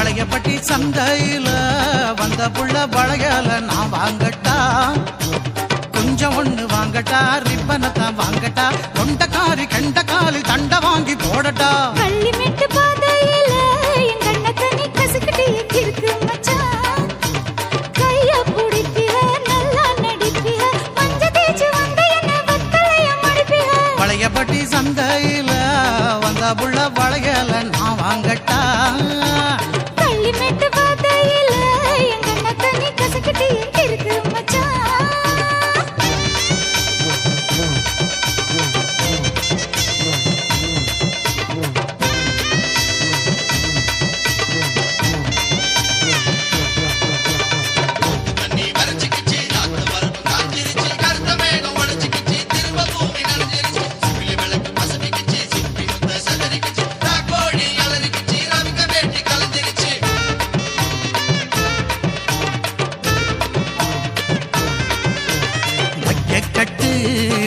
பழையப்பட்டி சந்தையில வந்த புள்ள வளையல நான் வாங்கட்டா. கொஞ்சம் ஒண்ணு வாங்கட்டா ரிப்பனத்தான் வாங்கட்டா. கொண்டக்காரி கெண்டக்காலி தண்டை வாங்கி போடட்டா. கள்ளிமெட்டு பாதையில என் கண்ணை தண்ணி கசக்கிட்டு இருக்கு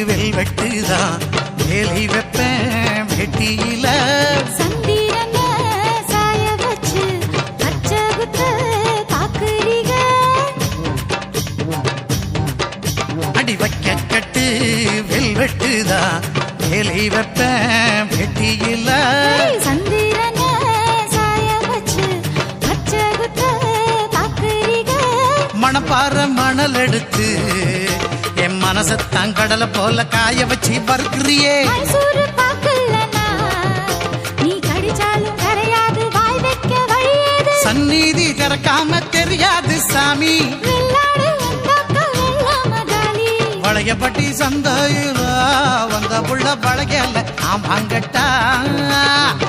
வெல்வெட்டுதான் வேலி வைப்பேன் வெட்டியில. சந்திரன சாய வச்சு பச்சை குத்த பாக்குறீங்க அடி வைக்கக்கட்டு வெல்வெட்டுதான் வேலி வைப்பேன் வெட்டியில. மணப்பாற மணல் எடுத்து என் மனசத்தான் கடலை போல காய வச்சு வழியேது. சந்நிதி திறக்காம தெரியாது சாமி. வளையப்பட்டி சந்தையில வந்த புள்ள வளையல நான்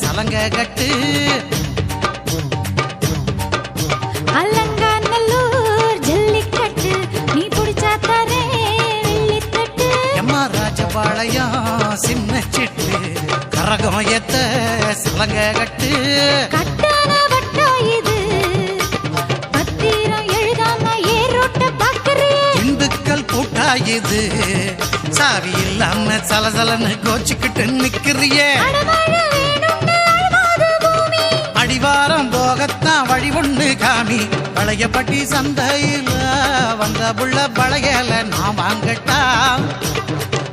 சலங்க கட்டு. அலங்காநல்லூர் ஜல்லிக்கட்டு. நீ புடிச்சா தரேன் வெள்ளித்தட்டு. எம்மா ராஜபாளையம் சின்ன சிட்டு. கரகம் எத்த சலங்க கட்டு. கட்டான இது சாவி இல்லாம சலசலன்னு கோச்சுக்கிட்டு நிக்கிறியே. அடிவாரம் போகத்தான் வழி ஒண்ணு காமி. பழையப்பட்டி சந்தையில வந்த புள்ள பழையல நான் வாங்கட்டா.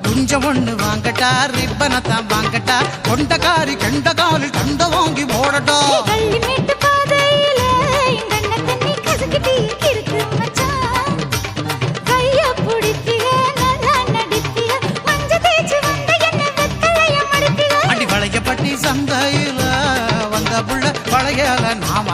குஞ்சம் ஒண்ணு வாங்கட்டா ரிப்பனத்தான் வாங்கட்டா. கொண்டக்காரி கெண்டக்காரி கண்ட வாங்கி போடட்டும் பழையல நான்